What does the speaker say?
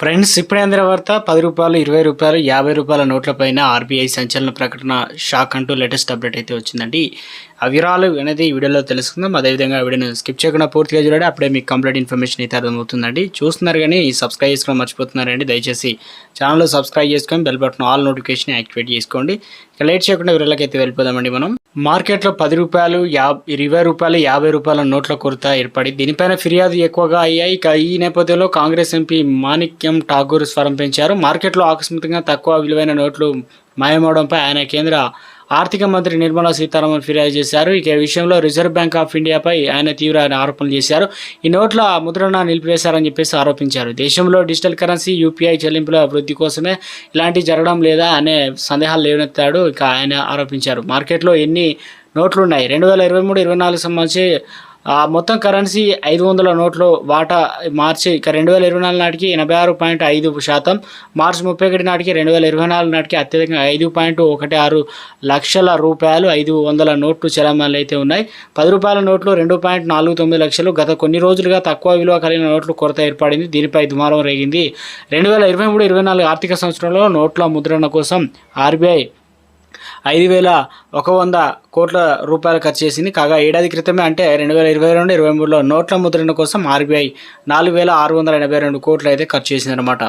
Friends ఇప్పుడే అందిన వార్త పది రూపాయలు ఇరవై రూపాయలు యాభై రూపాయల నోట్లపైన ఆర్బీఐ సంచలన ప్రకటన షాక్ అంటూ లేటెస్ట్ అప్డేట్ అయితే వచ్చిందండి. ఆ వివరాలు అనేది ఈ వీడియోలో తెలుసుకుందాం. అదేవిధంగా వీడియోని స్కిప్ చేయకుండా పూర్తిగా చూడండి. అప్పుడే మీకు కంప్లీట్ ఇన్ఫర్మేషన్ అయితే అర్థమవుతుందండి. చూస్తున్నారు కానీ సబ్స్క్రైబ్ చేసుకోవడం మర్చిపోతున్నారండి. దయచేసి ఛానల్ సబ్స్క్రైబ్ చేసుకొని bell button all notification activate చేసుకోండి. ఇక లేట్ చేయకుండా వివరాలకి అయితే వెళ్ళిపోదామండి మనం. మార్కెట్లో పది రూపాయలు యా ఇరవై రూపాయలు యాభై రూపాయల నోట్ల కొరత ఏర్పడి దీనిపైన ఫిర్యాదు ఎక్కువగా అయ్యాయి. ఇక ఈ నేపథ్యంలో కాంగ్రెస్ ఎంపీ మాణిక్యం ఠాగూర్ స్వరం పెంచారు. మార్కెట్లో ఆకస్మికంగా తక్కువ విలువైన నోట్లు మాయమవడంపై ఆయన కేంద్ర ఆర్థిక మంత్రి నిర్మలా సీతారామన్ ఫిర్యాదు చేశారు. ఇక ఈ విషయంలో రిజర్వ్ బ్యాంక్ ఆఫ్ ఇండియాపై ఆయన తీవ్ర ఆరోపణలు చేశారు. ఈ నోట్ల ముద్రణ నిలిపివేశారని చెప్పేసి ఆరోపించారు. దేశంలో డిజిటల్ కరెన్సీ యూపీఐ చెల్లింపుల అభివృద్ధి కోసమే ఇలాంటి జరగడం లేదా అనే సందేహాలు లేవనెత్తాడు ఇక ఆయన ఆరోపించారు. మార్కెట్లో ఎన్ని నోట్లు ఉన్నాయి రెండు వేల ఇరవై మూడు ఇరవై నాలుగు సంబంధించి మొత్తం కరెన్సీ ఐదు వందల నోట్లు వాటా మార్చి రెండు వేల ఇరవై నాలుగు నాటికి ఎనభై ఆరు పాయింట్ ఐదు శాతం. మార్చి ముప్పై ఒకటి నాటికి రెండు వేల ఇరవై నాలుగు నాటికి అత్యధికంగా ఐదు పాయింట్ ఒకటి ఆరు లక్షల రూపాయలు ఐదు వందల నోట్లు చలామణి అయితే ఉన్నాయి. పది రూపాయల నోట్లు రెండు పాయింట్ నాలుగు తొమ్మిది లక్షలు. గత కొన్ని రోజులుగా తక్కువ విలువ కలిగిన నోట్లు కొరత ఏర్పడింది. దీనిపై దుమారం రేగింది. రెండు వేల ఇరవై మూడు ఇరవై నాలుగు ఆర్థిక సంవత్సరంలో నోట్ల ముద్రణ కోసం ఆర్బీఐ ఐదు వేల ఒక వంద కోట్ల రూపాయలు ఖర్చు చేసింది. కాగా ఏడాది క్రితమే అంటే రెండు వేల ఇరవై రెండు ఇరవై మూడులో నోట్ల ముద్రణ కోసం ఆర్బీఐ నాలుగు వేల ఆరు వందల ఎనభై రెండు కోట్లు అయితే ఖర్చు చేసిందనమాట